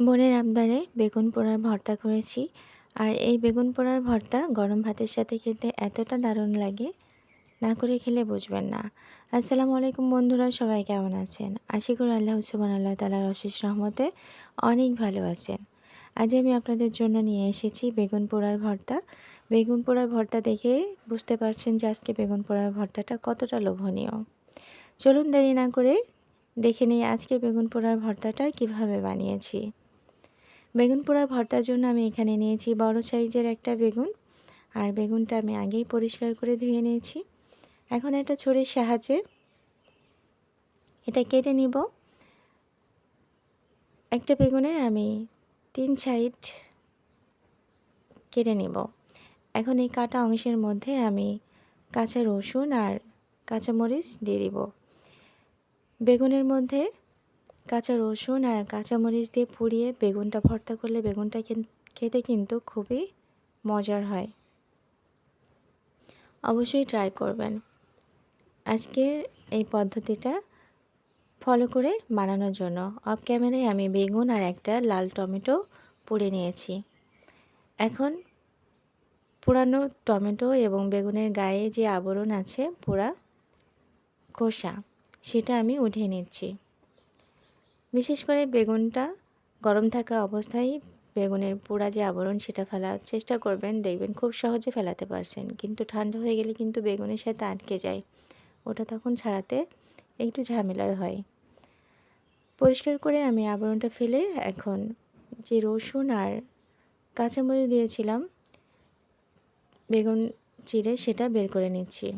বোনের আবদারে বেগুন পোড়ার ভর্তা করেছি। আর এই বেগুন পোড়ার ভর্তা গরম ভাতের সাথে খেতে এতটা দারুণ লাগে, না করে খেলে বুঝবেন না। আসসালামু আলাইকুম বন্ধুরা, সবাই কেমন আছেন? আশি করি আল্লাহ সুবান আল্লাহ তালার অশেষ রহমতে অনেক ভালো আছেন। আজ আমি আপনাদের জন্য নিয়ে এসেছি বেগুন পোড়ার ভর্তা। বেগুন পোড়ার ভর্তা দেখে বুঝতে পারছেন যে আজকে বেগুন পোড়ার ভর্তাটা কতটা লোভনীয়। চলুন দেরি না করে দেখে নিই আজকে বেগুন পোড়ার ভর্তাটা কীভাবে বানিয়েছি। বেগুন পোড়ার ভর্তার জন্য আমি এখানে নিয়েছি বড় সাইজের একটা বেগুন। আর বেগুনটা আমি আগেই পরিষ্কার করে ধুয়ে নিয়েছি। এখন একটা ছুরির সাহায্যে এটা কেটে নিব। একটা বেগুনের আমি তিন সাইড কেটে নিব। এখন এই কাটা অংশের মধ্যে আমি কাঁচা রসুন আর কাঁচামরিচ দিয়ে দিব। বেগুনের মধ্যে কাঁচা রসুন আর কাঁচামরিচ দিয়ে পুড়িয়ে বেগুনটা ভর্তা করলে বেগুনটা খেতে কিন্তু খুবই মজার হয়। অবশ্যই ট্রাই করবেন। আজকের এই পদ্ধতিটা ফলো করে বানানোর জন্য। অফ ক্যামেরায় আমি বেগুন আর একটা লাল টমেটো পুড়ে নিয়েছি। এখন পুরানো টমেটো এবং বেগুনের গায়ে যে আবরণ আছে পোড়া খোসা, সেটা আমি উঠিয়ে নিচ্ছি। বিশেষ করে বেগুনটা গরম থাকা অবস্থায় বেগুনের পোড়া যে আবরণ সেটা ফেলার চেষ্টা করবেন। দেখবেন খুব সহজে ফেলাতে পারছেন। কিন্তু ঠান্ডা হয়ে গেলে কিন্তু বেগুনের সাথে আটকে যায়। ওটা তখন ছাড়াতে একটু ঝামেলার হয়। পরিষ্কার করে আমি আবরণটা ফেলে এখন যে রসুন আর কাঁচামরিচ দিয়েছিলাম, বেগুন চিড়ে সেটা বের করে নিচ্ছি।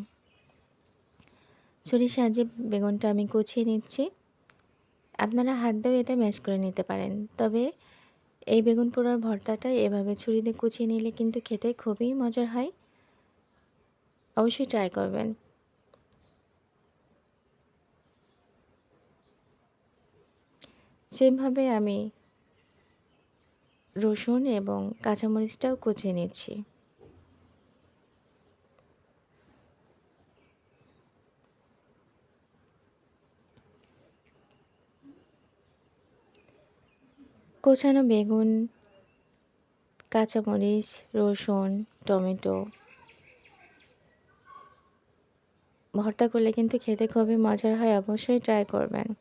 ছুরির সাহায্যে বেগুনটা আমি কুচিয়ে নিচ্ছি। আপনারা হাত দিয়ে এটা ম্যাশ করে নিতে পারেন। তবে এই বেগুন পোড়ার ভর্তাটা এভাবে ছুরি দিয়ে কুচিয়ে নিলে কিন্তু খেতে খুবই মজার হয়। অবশ্যই ট্রাই করবেন। সেমভাবে আমি রসুন এবং কাঁচামরিচটাও কুচিয়ে নিচ্ছি। কোচানো বেগুন, কাঁচামরিচ, রসুন, টমেটো। ভর্তা করলে কিন্তু খেতে খুবই মজার হয়, অবশ্যই ট্রাই করবেন।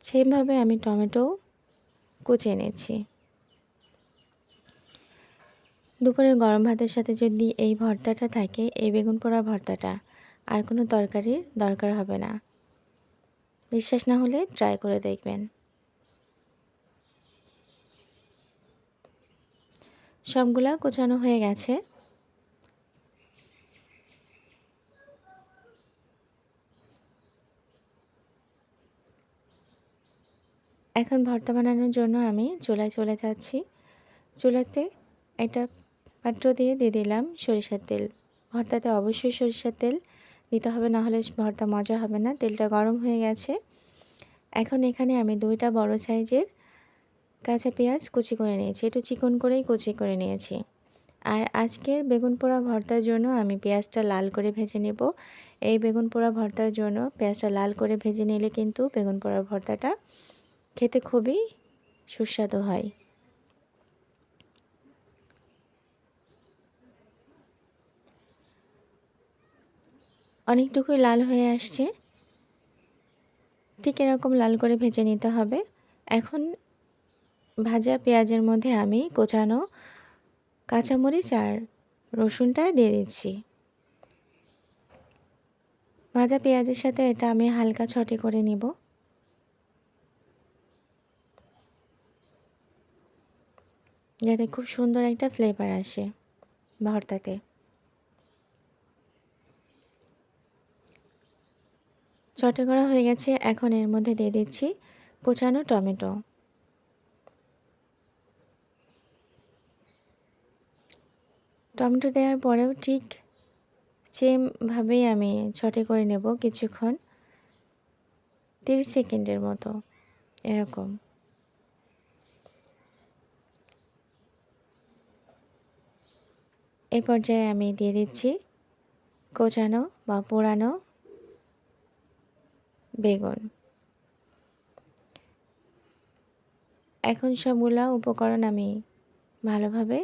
সেমভাবে আমি টমেটো কুচিয়ে নিচ্ছি। দুপুরে গরম ভাতের সাথে যদি এই ভর্তাটা থাকে, এই বেগুন পোড়া ভর্তাটা, আর কোনো তরকারির দরকার হবে না। বিশ্বাস না হলে ট্রাই করে দেখবেন। সবগুলা কোচানো হয়ে গেছে। এখন ভর্তা বানানোর জন্য আমি চুলায় চলে যাচ্ছি। চুলাতে একটা পাত্র দিয়ে দিয়ে দিলাম সরিষার তেল। ভর্তাতে অবশ্যই সরিষার তেল দিতে হবে, না হলে ভর্তা মজা হবে না, তেলটা গরম হয়ে গেছে। এখন এখানে আমি দুইটা বড় সাইজের কাঁচা পেঁয়াজ কুচি করে নিয়েছি, একটু চিকন করেই কুচি করে নিয়েছি। আর আজকের বেগুন পোড়া ভর্তার জন্য আমি পেঁয়াজটা লাল করে ভেজে নেব। এই বেগুন পোড়া ভর্তার জন্য পেঁয়াজটা লাল করে ভেজে নিলে কিন্তু বেগুন পোড়া ভর্তাটা খেতে খুবই সুস্বাদু হয়। অনেকটুকুই লাল হয়ে আসছে। ঠিক এরকম লাল করে ভেজে নিতে হবে। এখন ভাজা পেঁয়াজের মধ্যে আমি কোচানো কাঁচামরিচ আর রসুনটা দিয়ে দিচ্ছি। ভাজা পেঁয়াজের সাথে এটা আমি হালকা ছটে করে নিব। যাতে খুব সুন্দর একটা ফ্লেভার আসে ভর্তাতে। ছটে করা হয়ে গেছে, এখন এর মধ্যে দিয়ে দিচ্ছি কোচানো টমেটো। টমেটো দেওয়ার পরেও ঠিক সেমভাবেই আমি ছটে করে নেব কিছুক্ষণ, তিরিশ সেকেন্ডের মতো, এরকম। এ পর্যায়ে আমি দিয়ে দিচ্ছি কোচানো বা পোড়ানো বেগুন। এখন সবগুলা উপকরণ আমি ভালোভাবে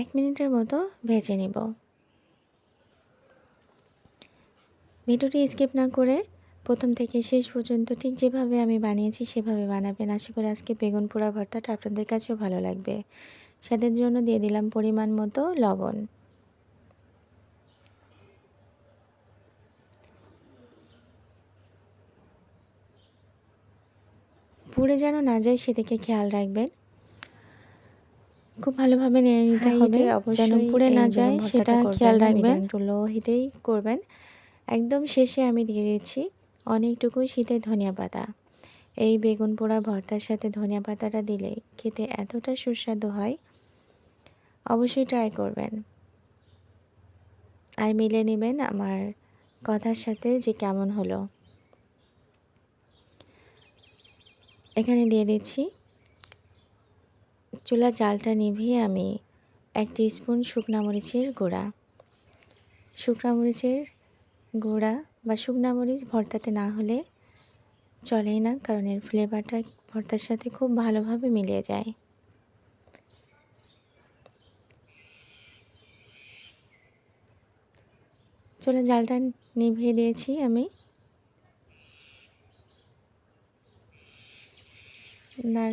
এক মিনিটের মতো ভেজে নিব। ভিডিওটি স্কিপ না করে প্রথম থেকে শেষ পর্যন্ত ঠিক যেভাবে আমি বানিয়েছি সেভাবে বানাবেন। আশা করি আজকে বেগুন পোড়া ভর্তাটা আপনাদের কাছেও ভালো লাগবে। স্বাদের জন্য দিয়ে দিলাম পরিমাণ মতো লবণ। পুড়ে যেন না যায় সেদিকে খেয়াল রাখবেন। খুব ভালোভাবে নেড়ে নিতে হবে যেন পুড়ে না যায় সেটা খেয়াল রাখবেন। লো হিটেই করবেন। একদম শেষে আমি দিয়ে দিচ্ছি অনেকটুকু শীতের ধনিয়া পাতা। এই বেগুন পোড়া ভর্তার সাথে ধনিয়া পাতাটা দিলে খেতে এতটা সুস্বাদু হয় অবশ্যই ট্রাই করবেন। আর মিলে নেবেন আমার কথার সাথে যে কেমন হলো। এখানে দিয়ে দিচ্ছি চুলা জালটা নিভিয়ে আমি এক স্পুন শুকনা মরিচের গুঁড়া। শুকনা মরিচের গুঁড়া বা শুকনা মরিচ ভর্তাতে না হলে চলেই না, কারণ এর ফ্লেভারটা ভর্তার সাথে খুব ভালোভাবে মিলিয়ে যায়। চলে জালটা নিভিয়ে দিয়েছি আমি। না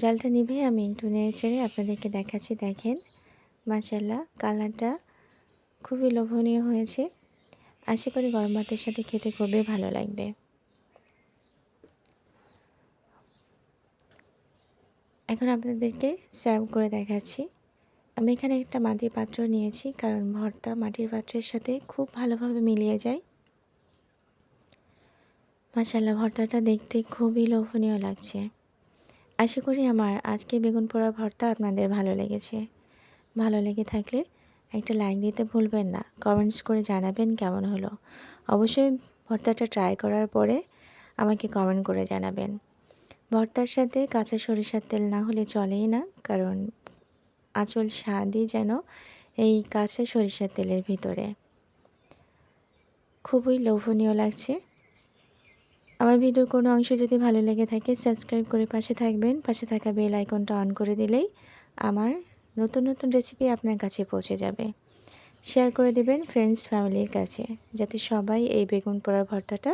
জালটা নিভে আমি একটু নেড়ে চেড়ে আপনাদেরকে দেখাচ্ছি। দেখেন মাসাল্লাহ কালারটা খুবই লোভনীয় হয়েছে। আশা করি গরম ভাতের সাথে খেতে খুবই ভালো লাগবে। এখন আপনাদেরকে সার্ভ করে দেখাচ্ছি। আমি এখানে একটা মাটির পাত্র নিয়েছি, কারণ ভর্তা মাটির পাত্রের সাথে খুব ভালোভাবে মিলিয়ে যায়। মাসাল্লাহ ভর্তাটা দেখতে খুবই লোভনীয় লাগছে। আশা করি আমার আজকে বেগুন পোড়ার ভর্তা আপনাদের ভালো লেগেছে। ভালো লেগে থাকলে একটা লাইক দিতে ভুলবেন না। কমেন্টস করে জানাবেন কেমন হলো। অবশ্যই ভর্তাটা ট্রাই করার পরে আমাকে কমেন্ট করে জানাবেন। ভর্তার সাথে কাঁচা সরিষার তেল না হলে চলেই না, কারণ আঁচল স্বাদই যেন এই কাঁচা সরিষার তেলের ভিতরে। খুবই লোভনীয় লাগছে। আমার ভিডিওর কোনো অংশ যদি ভালো লেগে থাকে সাবস্ক্রাইব করে পাশে থাকবেন। পাশে থাকা বেল আইকনটা অন করে দিলেই আমার নতুন নতুন রেসিপি আপনার কাছে পৌঁছে যাবে। শেয়ার করে দেবেন ফ্রেন্ডস ফ্যামিলির কাছে, যাতে সবাই এই বেগুন পোড়ার ভর্তাটা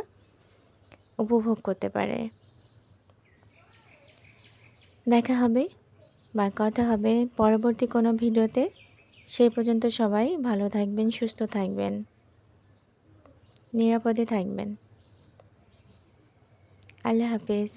উপভোগ করতে পারে। দেখা হবে বা কথা হবে পরবর্তী কোনো ভিডিওতে। সেই পর্যন্ত সবাই ভালো থাকবেন, সুস্থ থাকবেন, নিরাপদে থাকবেন। আল্লাহ হাফেজ।